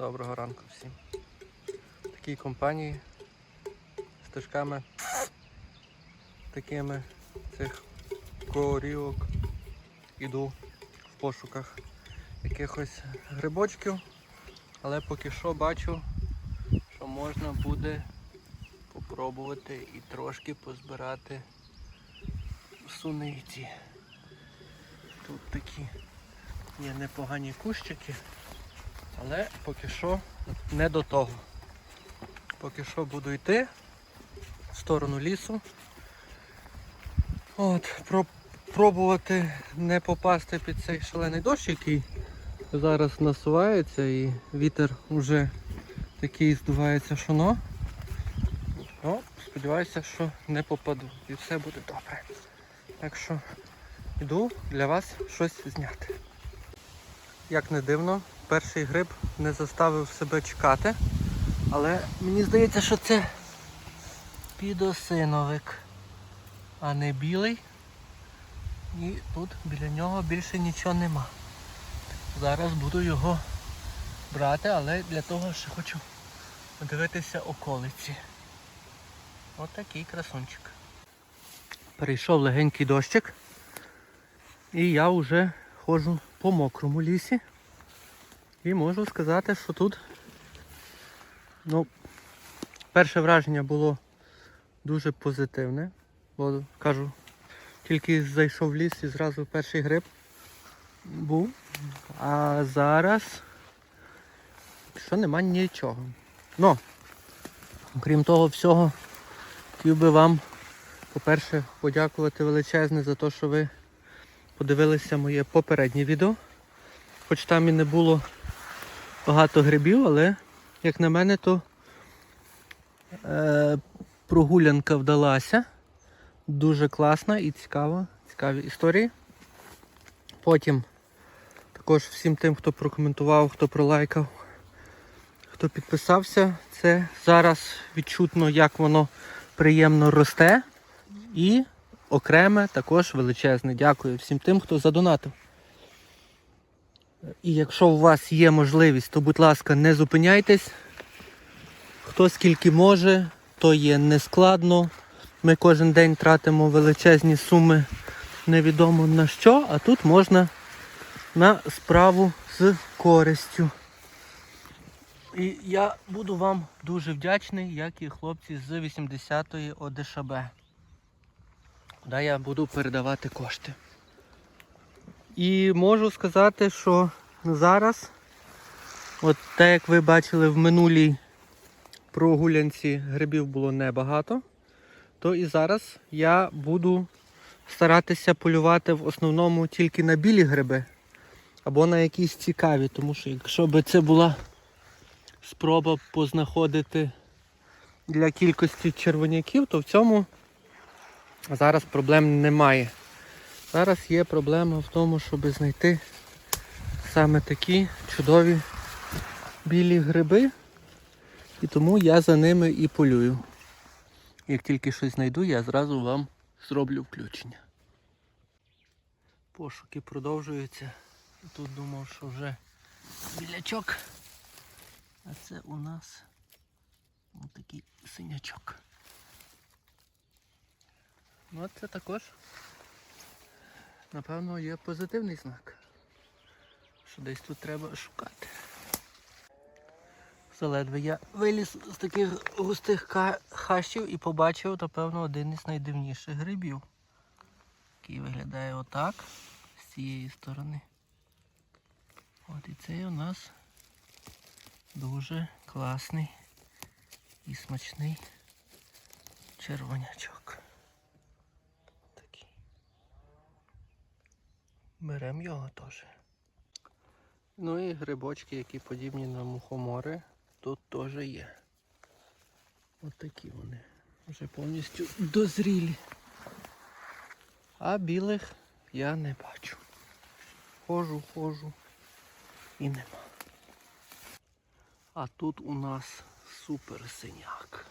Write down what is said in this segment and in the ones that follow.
Доброго ранку всім. В такій компанії стежками такими цих корівок іду в пошуках якихось грибочків, але поки що бачу, що можна буде попробувати і трошки позбирати суниці. Тут такі є непогані кущики. Але поки що не до того. Поки що буду йти в сторону лісу. От, про- пробувати не попасти під цей шалений дощ, який зараз насувається і вітер вже такий здувається шоно. Ну, сподіваюся, що не попаду і все буде добре. Так що йду для вас щось зняти. Як не дивно, перший гриб не заставив себе чекати, але мені здається, що це підосиновик, а не білий. І тут біля нього більше нічого нема. Зараз буду його брати, але для того ще хочу подивитися околиці. Отакий красунчик. Перейшов легенький дощик. І я вже ходжу по мокрому лісі. І можу сказати, що тут ну, перше враження було дуже позитивне. Бо кажу, тільки зайшов в ліс і зразу перший гриб був. А зараз що нема нічого. Ну, окрім того всього, хотів би вам, по-перше, подякувати величезне за те, що ви подивилися моє попереднє відео. Хоч там і не було багато грибів, але, як на мене, то е, прогулянка вдалася. Дуже класна і цікава. Цікаві історії. Потім також всім тим, хто прокоментував, хто пролайкав, хто підписався, це зараз відчутно, як воно приємно росте. І окреме також величезне дякую всім тим, хто задонатив. І якщо у вас є можливість, то будь ласка, не зупиняйтесь. Хто скільки може, то є нескладно. Ми кожен день тратимо величезні суми невідомо на що, а тут можна на справу з користю. І я буду вам дуже вдячний, як і хлопці з 80-ї ОДШБ куди я буду передавати кошти. І можу сказати, що зараз, от те, як ви бачили в минулій прогулянці грибів було небагато, то і зараз я буду старатися полювати в основному тільки на білі гриби або на якісь цікаві, тому що якщо би це була спроба познаходити для кількості червоняків, то в цьому Зараз проблем немає. Зараз є проблема в тому, щоб знайти саме такі чудові білі гриби. І тому я за ними і полюю. Як тільки щось знайду, я зразу вам зроблю включення. Пошуки продовжуються. Тут думав, що вже білячок. А це у нас отакий синячок. Ну це також, напевно, є позитивний знак. Що десь тут треба шукати. Заледве я виліз з таких густих хащів і побачив, напевно, один із найдивніших грибів. Який виглядає отак, з цієї сторони. От і цей у нас дуже класний і смачний червонячок. Такий. Беремо його теж. Ну і грибочки, які подібні на мухомори, тут теж є. От такі вони. Вже повністю дозрілі. А білих я не бачу. Хожу, хожу і нема. А тут у нас супер синяк.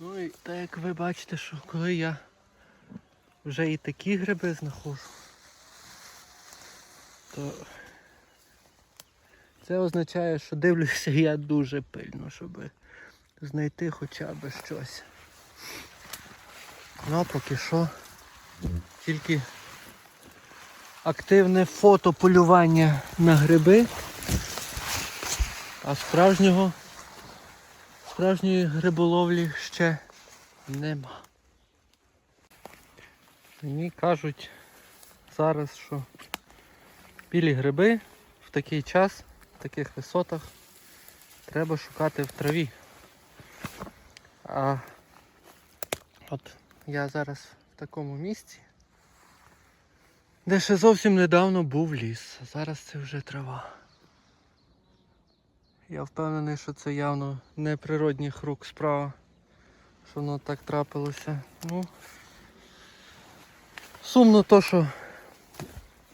Ну і так як ви бачите, що коли я вже і такі гриби знаходжу, то це означає, що дивлюся я дуже пильно, щоб знайти хоча б щось. Ну, а поки що тільки активне фотополювання на гриби, а справжнього справжньої гриболовлі ще нема. Мені кажуть зараз, що білі гриби в такий час, в таких висотах треба шукати в траві. А от я зараз в такому місці, де ще зовсім недавно був ліс, зараз це вже трава. Я впевнений, що це явно не природних рук справа, що воно так трапилося. Ну, сумно то, що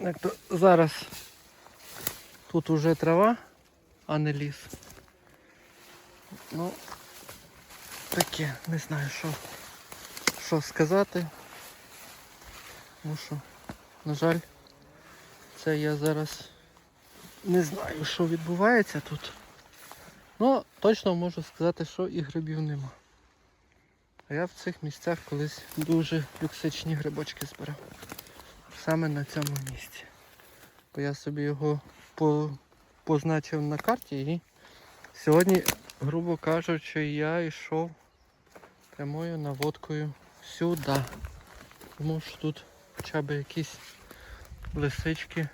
як то зараз тут уже трава, а не ліс. Ну, таке, не знаю, що, що сказати. Тому що, на жаль, це я зараз не знаю, що відбувається тут. Ну, точно можу сказати, що і грибів нема. А я в цих місцях колись дуже люксичні грибочки збирав. Саме на цьому місці. Бо я собі його по, позначив на карті і сьогодні, грубо кажучи, я йшов прямою наводкою сюди. Тому що тут хоча б якісь лисички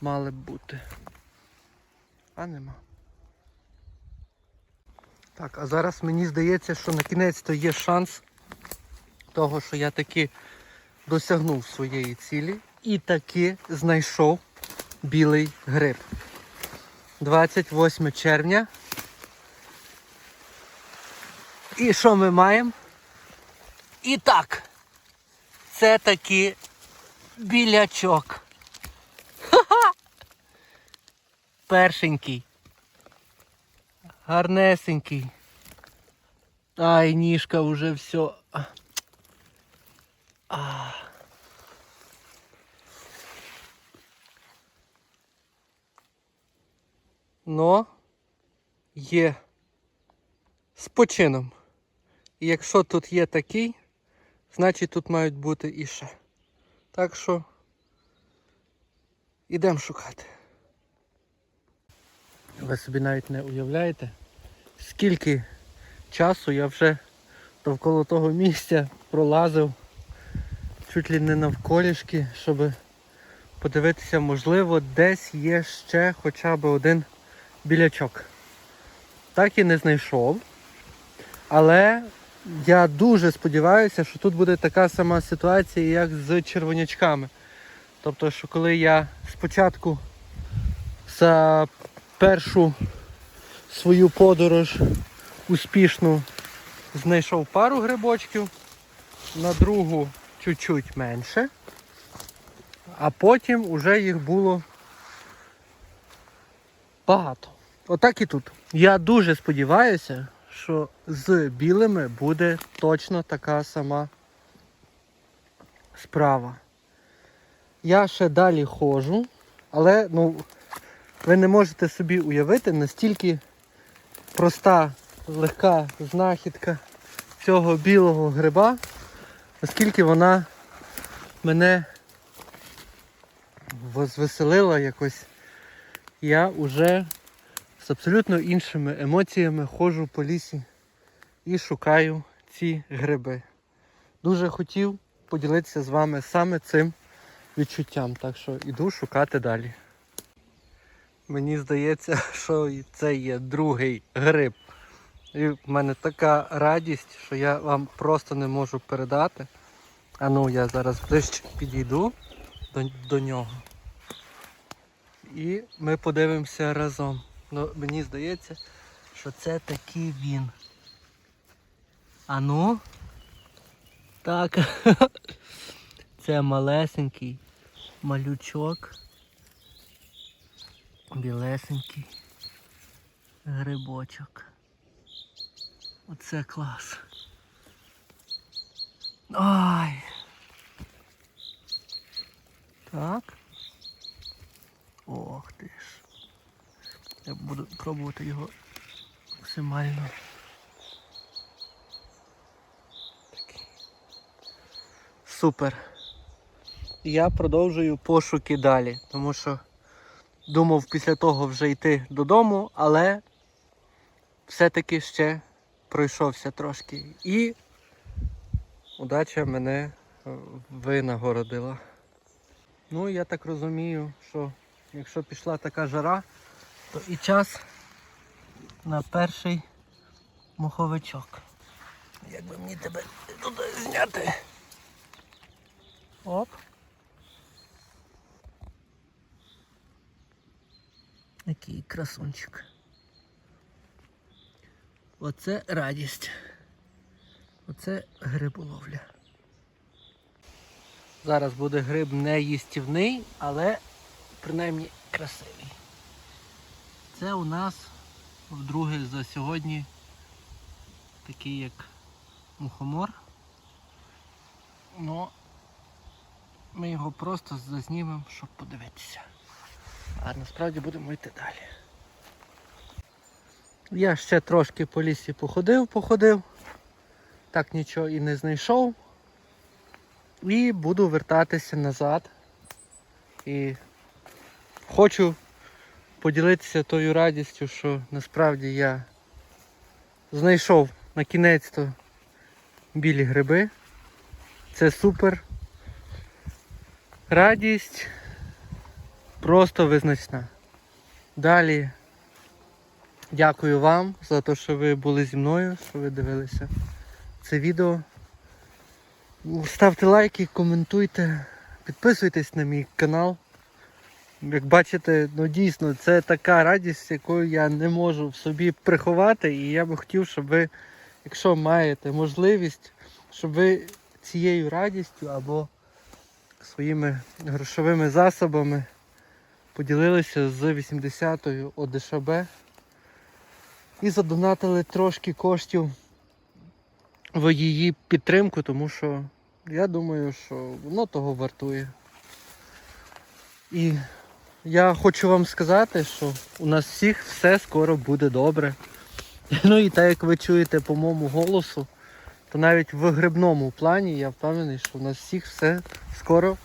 мали б бути. А нема. Так, а зараз мені здається, що на кінець то є шанс того, що я таки досягнув своєї цілі і таки знайшов білий гриб. 28 червня. І що ми маємо? І так, це таки білячок. Ха-ха! Першенький. Гарнесенький. Ай, ніжка вже все. А. Но є з почином. І якщо тут є такий, значить тут мають бути і ще. Так що ідемо шукати. Ви собі навіть не уявляєте, скільки часу я вже довкола того місця пролазив чуть ли не навколішки, щоб подивитися, можливо, десь є ще хоча б один білячок. Так і не знайшов. Але я дуже сподіваюся, що тут буде така сама ситуація, як з червонячками. Тобто, що коли я спочатку за першу свою подорож успішно знайшов пару грибочків, на другу чуть-чуть менше, а потім вже їх було багато. Отак і тут. Я дуже сподіваюся, що з білими буде точно така сама справа. Я ще далі ходжу, але ну, ви не можете собі уявити настільки проста, легка знахідка цього білого гриба, наскільки вона мене возвеселила якось. Я вже з абсолютно іншими емоціями ходжу по лісі і шукаю ці гриби. Дуже хотів поділитися з вами саме цим відчуттям, так що іду шукати далі. Мені здається, що це є другий гриб. І в мене така радість, що я вам просто не можу передати. А ну я зараз ближче підійду до, до нього. І ми подивимося разом. Ну, мені здається, що це таки він. А ну? Так. Це малесенький малючок. Білесенький грибочок. Оце клас. Ай. Так. Ох ти ж. Я буду пробувати його максимально. Такий. Супер. Я продовжую пошуки далі, тому що думав після того вже йти додому, але все-таки ще пройшовся трошки. І удача мене е, винагородила. Ну, я так розумію, що якщо пішла така жара, то і час на перший моховичок. Як би мені тебе туди зняти? Оп. Який красунчик. Оце радість. Оце гриболовля. Зараз буде гриб не їстівний, але принаймні красивий. Це у нас вдруге за сьогодні такий як мухомор. Ну, ми його просто зазнімемо, щоб подивитися. А насправді будемо йти далі. Я ще трошки по лісі походив, походив, так нічого і не знайшов. І буду вертатися назад. І хочу поділитися тою радістю, що насправді я знайшов на кінець то білі гриби. Це супер. Радість просто визначна. Далі дякую вам за те, що ви були зі мною, що ви дивилися це відео. Ставте лайки, коментуйте, підписуйтесь на мій канал. Як бачите, ну дійсно це така радість, яку я не можу в собі приховати. І я би хотів, щоб ви, якщо маєте можливість, щоб ви цією радістю або своїми грошовими засобами поділилися з 80-ю ОДШБ і задонатили трошки коштів в її підтримку, тому що я думаю, що воно того вартує. І я хочу вам сказати, що у нас всіх все скоро буде добре. Ну і так як ви чуєте по моєму голосу, то навіть в грибному плані я впевнений, що у нас всіх все скоро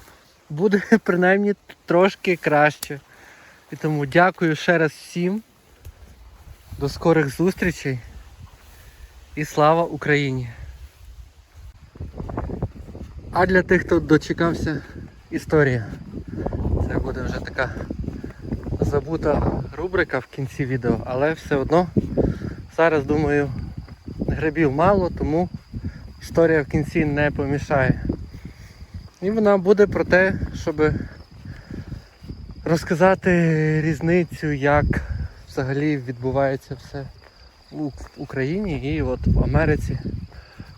буде принаймні трошки краще. І тому дякую ще раз всім. До скорих зустрічей і слава Україні! А для тих, хто дочекався, історія. Це буде вже така забута рубрика в кінці відео, але все одно зараз думаю грибів мало, тому історія в кінці не помішає. І вона буде про те, щоб розказати різницю, як взагалі відбувається все в Україні і от в Америці.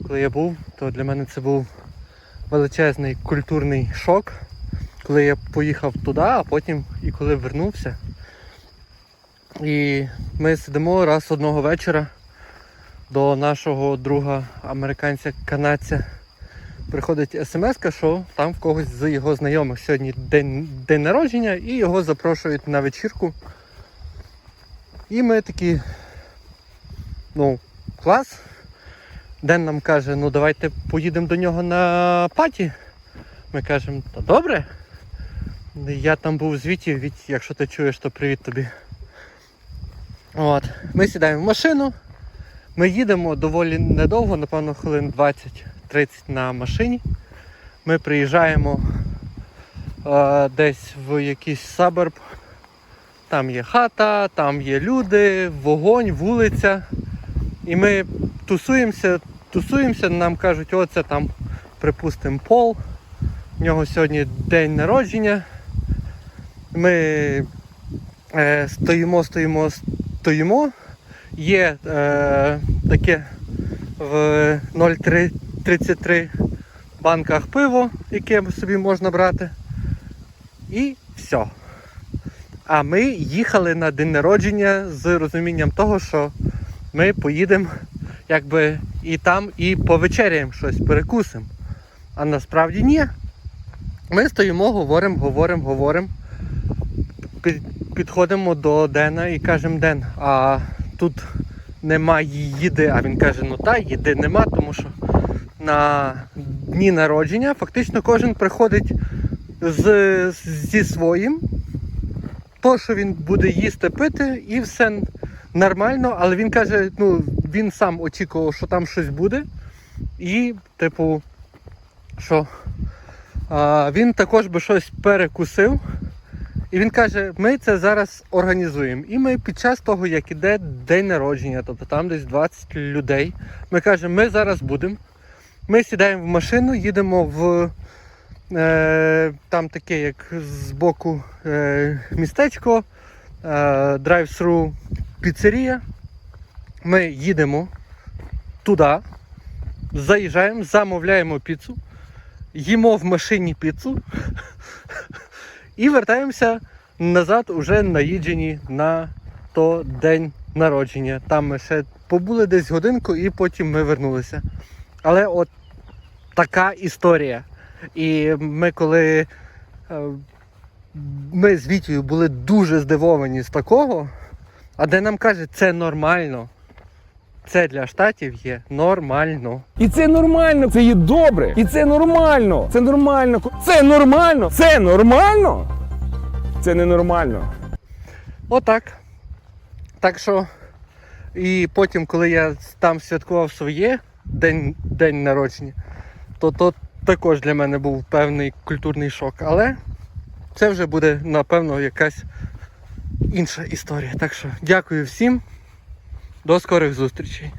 Коли я був, то для мене це був величезний культурний шок, коли я поїхав туди, а потім і коли вернувся. І ми сидимо раз одного вечора до нашого друга американця-канадця. Приходить смс, що там в когось з його знайомих сьогодні день, день народження і його запрошують на вечірку. І ми такі, ну, клас. Ден нам каже, ну давайте поїдемо до нього на паті. Ми кажемо, та добре. Я там був звіті, від, якщо ти чуєш, то привіт тобі. От. Ми сідаємо в машину, ми їдемо доволі недовго, напевно, хвилин 20-30 на машині. Ми приїжджаємо е, десь в якийсь саборб. Там є хата, там є люди, вогонь, вулиця. І ми тусуємося, тусуємося, нам кажуть, оце там, припустимо, пол. У нього сьогодні день народження. Ми е, стоїмо, стоїмо, стоїмо. Є е, таке в 0,33 банках пиво, яке собі можна брати. І все. А ми їхали на день народження з розумінням того, що ми поїдемо якби і там, і повечеряємо щось, перекусимо. А насправді ні. Ми стоїмо, говоримо, говоримо, говоримо. підходимо до Дена і кажемо Ден, а тут немає їди. А він каже, ну та, їди нема, тому що на дні народження фактично кожен приходить з, зі своїм. То, що він буде їсти, пити, і все нормально, але він каже, ну, він сам очікував, що там щось буде. І, типу, що а, він також би щось перекусив. І він каже, ми це зараз організуємо. І ми під час того, як іде день народження, тобто там десь 20 людей, ми кажемо, ми зараз будемо. Ми сідаємо в машину, їдемо в е, там таке, як з боку е, містечко, е, драйв-сру піцерія. Ми їдемо туди, заїжджаємо, замовляємо піцу, їмо в машині піцу і вертаємося назад уже наїджені на то день народження. Там ми ще побули десь годинку і потім ми вернулися. Але от така історія. І ми коли е, ми з Вітєю були дуже здивовані з такого, а де нам каже, це нормально. Це для штатів є нормально. І це нормально, це є добре. І це нормально. Це нормально. Це нормально. Це нормально. Це ненормально. Отак. Так що, і потім, коли я там святкував своє день, день народження, то то також для мене був певний культурний шок. Але це вже буде, напевно, якась інша історія. Так що дякую всім. До скорих зустрічей.